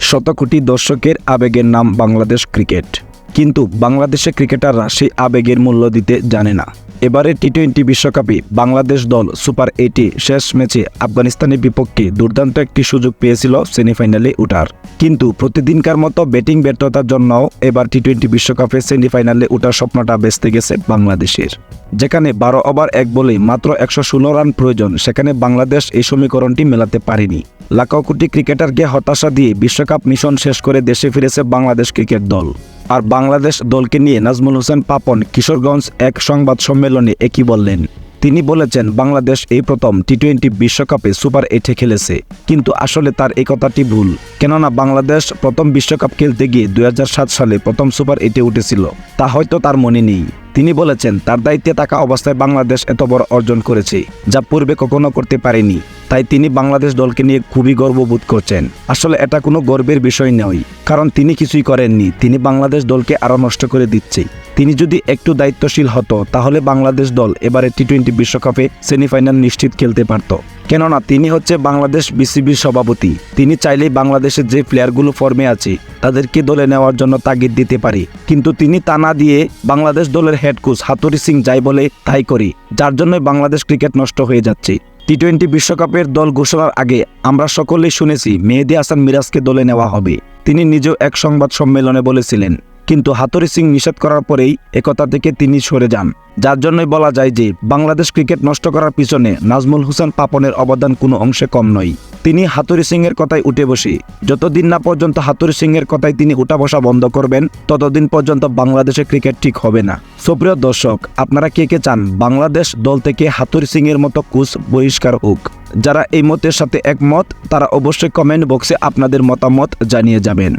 শত কোটি দর্শকের আবেগের নাম বাংলাদেশ ক্রিকেট। কিন্তু বাংলাদেশের ক্রিকেটাররা সেই আবেগের মূল্য দিতে জানে না। এবারে টি টোয়েন্টি বিশ্বকাপে বাংলাদেশ দল সুপার এইটে শেষ ম্যাচে আফগানিস্তানের বিপক্ষে দুর্দান্ত একটি সুযোগ পেয়েছিল সেমিফাইনালে ওঠার কিন্তু প্রতিদিনকার মতো ব্যাটিং ব্যর্থতার জন্যও এবার টি টোয়েন্টি বিশ্বকাপে সেমিফাইনালে ওঠার স্বপ্নটা বেঁচতে গেছে বাংলাদেশের। যেখানে বারো ওভার, এক বলে মাত্র একশো ষোলো রান প্রয়োজন, সেখানে বাংলাদেশ এই সমীকরণটি মেলাতে পারেনি। লাখো কোটি ক্রিকেটারকে হতাশা দিয়ে বিশ্বকাপ মিশন শেষ করে দেশে ফিরেছে বাংলাদেশ ক্রিকেট দল। আর বাংলাদেশ দলকে নিয়ে নাজমুল হোসেন পাপন কিশোরগঞ্জ এক সংবাদ সম্মেলনে একই বললেন, তিনি বলেছেন, বাংলাদেশ এই প্রথম টি টোয়েন্টি বিশ্বকাপে সুপার এইটে খেলেছে, কিন্তু আসলে তার এই কথাটি ভুল। কেননা বাংলাদেশ প্রথম বিশ্বকাপ খেলতে গিয়ে দু হাজার সাত সালে প্রথম সুপার এইটে উঠেছিল, তা হয়তো তার মনে নেই। তিনি বলেছেন, তার দায়িত্বে থাকা অবস্থায় বাংলাদেশ এত বড় অর্জন করেছে, যা পূর্বে কখনো করতে পারেনি। তাই তিনি বাংলাদেশ দলকে নিয়ে খুবই গর্ববোধ করছেন। আসলে এটা কোনো গর্বের বিষয় নয়, কারণ তিনি কিছুই করেননি, তিনি বাংলাদেশ দলকে আরও নষ্ট করে দিচ্ছে। তিনি যদি একটু দায়িত্বশীল হতো, তাহলে বাংলাদেশ দল এবারে টি টোয়েন্টি বিশ্বকাপে সেমিফাইনাল নিশ্চিত খেলতে পারত। কেননা তিনি হচ্ছে বাংলাদেশ বিসিবির সভাপতি। তিনি চাইলেই বাংলাদেশের যে প্লেয়ারগুলো ফর্মে আছে, তাদেরকে দলে নেওয়ার জন্য তাগিদ দিতে পারে। কিন্তু তিনি তা না দিয়ে বাংলাদেশ দলের হেড কোচ হাতুরি সিং যাই বলে তাই করি, যার জন্যই বাংলাদেশ ক্রিকেট নষ্ট হয়ে যাচ্ছে। টি টোয়েন্টি বিশ্বকাপের দল ঘোষণার আগে আমরা সকলেই শুনেছি মেহেদি হাসান মিরাজকে দলে নেওয়া হবে। তিনি নিজেও এক সংবাদ সম্মেলনে বলেছিলেন, কিন্তু হাতুরি সিং নিষেধ করার পরেই একথা থেকে তিনি সরে যান। যার জন্যই বলা যায় যে, বাংলাদেশ ক্রিকেট নষ্ট করার পিছনে নাজমুল হোসেন পাপনের অবদান কোনো অংশে কম নয়। তিনি হাতুরি সিংয়ের কথায় উঠে বসি। যতদিন না পর্যন্ত হাতুরি সিংয়ের কথায় তিনি উঠা বসা বন্ধ করবেন, ততদিন পর্যন্ত বাংলাদেশে ক্রিকেট ঠিক হবে না। সুপ্রিয় দর্শক, আপনারা কে কে চান? বাংলাদেশ দল থেকে হাতুরি সিংয়ের মতো কোচ বহিষ্কার হোক। যারা এই মতের সাথে একমত, তারা অবশ্যই কমেন্ট বক্সে আপনাদের মতামত জানিয়ে যাবেন।